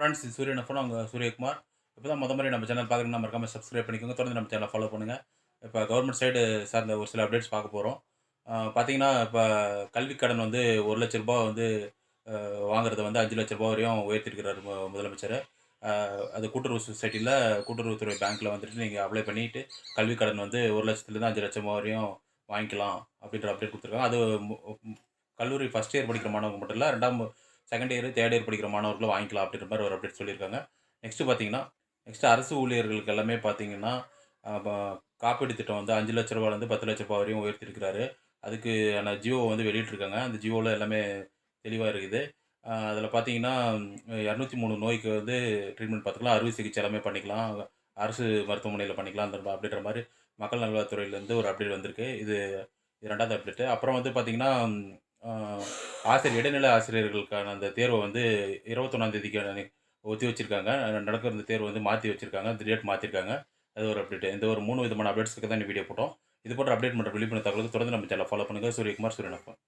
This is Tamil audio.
ஃப்ரெண்ட்ஸ் இது சூரியன் ஃபோன் அவங்க சூரியகுமார். இப்போ தான் முத மாதிரி நம்ம சேனல் பார்க்குறீங்கன்னா மறக்காமல் சப்ஸ்கிரைப் பண்ணிக்கோங்க. தொடர்ந்து நம்ம சேனலை ஃபாலோ பண்ணுங்கள் இப்போ கவர்மெண்ட் சைடு சார்ந்த ஒரு சில அப்டேட்ஸ் பார்க்க போகிறோம் பார்த்தீங்கன்னா இப்போ கல்வி கடன் வந்து ஒரு லட்ச ரூபாய் வந்து வாங்குறத வந்து அஞ்சு லட்ச ரூபா வரையும் உயர்த்திருக்கிறார் முதலமைச்சர். அது கூட்டுறவு சொசைட்டியில் கூட்டுறவுத்துறை பேங்க்கில் வந்துட்டு நீங்கள் அப்ளை பண்ணிவிட்டு கல்வி கடன் வந்து ஒரு லட்சத்துலேருந்து அஞ்சு லட்சம் வரையும் வாங்கிக்கலாம் அப்படின்ற அப்டேட் கொடுத்துருக்காங்க. அது மு- கல்லூரி ஃபஸ்ட் இயர் படிக்கிற மாணவங்க மட்டும் இல்லை ரெண்டாம் செகண்ட் இயர் தேர்ட் இயர் படிக்கிற மாணவர்களும் வாங்கிக்கலாம் அப்படின்ற மாதிரி ஒரு அப்டேட் சொல்லியிருக்காங்க. நெக்ஸ்ட்டு பார்த்தீங்கன்னா நெக்ஸ்ட்டு அரசு ஊழியர்களுக்கு எல்லாமே பார்த்தீங்கன்னா காப்பீடு திட்டம் வந்து அஞ்சு லட்ச ரூபாலேருந்து பத்து லட்ச ரூபாய் வரையும் உயர்த்திருக்கிறாரு. அதுக்கான ஜியோ வந்து வெளியிட்டிருக்காங்க. அந்த ஜியோவில் எல்லாமே தெளிவாக இருக்குது. அதில் பார்த்தீங்கன்னா இரநூத்தி மூணு நோய்க்கு வந்து ட்ரீட்மெண்ட் பார்த்துக்கலாம். அறுவை சிகிச்சை எல்லாமே பண்ணிக்கலாம். அரசு மருத்துவமனையில் பண்ணிக்கலாம். அந்த அப்படின்ற மாதிரி மக்கள் நல்வாழ்வுத்துறையிலேருந்து ஒரு அப்டேட் வந்திருக்கு. இது இது ரெண்டாவது அப்டேட்டு அப்புறம் வந்து பார்த்தீங்கன்னா ஆசிரியர் இடைநிலை ஆசிரியர்களுக்கான அந்த தேர்வை வந்து இருபத்தொன்னாந்தேதிக்கு ஒத்தி வச்சிருக்காங்க. நடக்கிற அந்த தேர்வு வந்து மாற்றி வச்சுருக்காங்க. அந்த டேட் மாற்றிருக்காங்க அது ஒரு அப்டேட் இந்த ஒரு மூணு விதமான அப்டேட்ஸ்க்கு தான் இந்த வீடியோ போட்டோம். இது போன்ற அப்டேட் பண்ணுற விழிப்புணர்வு தகவலுக்கு தொடர்ந்து நம்ம சேனல் ஃபாலோ பண்ணுங்கள் சூரியகுமார் சூரியனப்பன்.